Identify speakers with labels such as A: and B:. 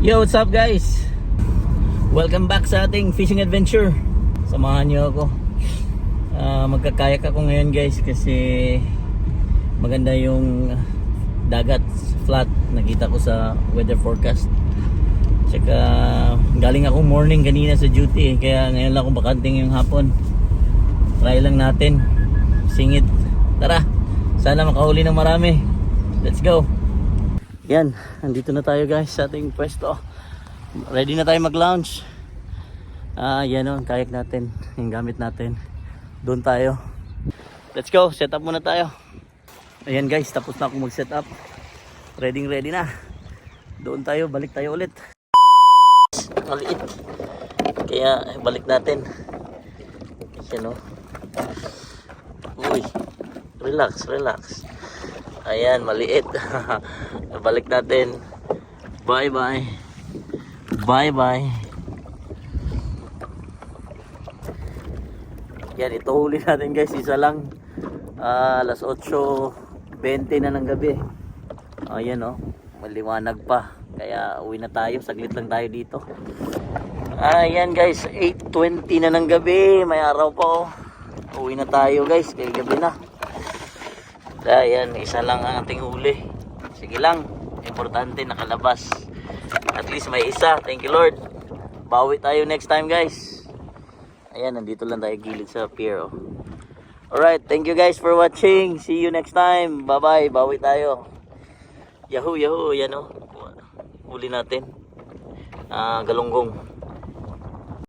A: Yo, what's up guys? Welcome back sa ating fishing adventure. Samahan niyo ako. Ah, magkakayak ako ngayon guys kasi maganda yung dagat flat nakita ko sa weather forecast. Tsaka galing ako morning kanina sa duty eh, kaya ngayon lang ako bakanting yung hapon. Try lang natin. Singit. Tara. Sana makahuli ng marami. Let's go. Yan, andito na tayo guys sa ating pwesto. Ready na tayo mag-lounge. Ah, yan o, ang kayak natin, yung gamit natin. Doon tayo. Let's go, set up muna tayo. Ayan guys, tapos na akong mag-set up. Ready ready na. Doon tayo, balik tayo ulit. Maliit. Kaya balik natin. Yan o. Uy, relax, relax. Ayan, maliit. Balik natin. Bye-bye. Bye-bye. Yan, ito huli natin guys. Isa lang. Ah, alas 8.20 na ng gabi. Ayan oh. Maliwanag pa. Kaya uwi na tayo. Saglit lang tayo dito. Ayan guys. 8.20 na ng gabi. May araw pa oh. Uwi na tayo guys. Kaya gabi na. Ayan, isa lang ang ating huli. Sige lang. Importante nakalabas. At least may isa. Thank you Lord. Bawi tayo next time guys. Ayan, nandito lang tayo gilid sa pier. Oh. Alright, thank you guys for watching. See you next time. Bye-bye. Bawi tayo. Yahoo, yahoo. Yan oh. Huli natin. Ah, galunggong.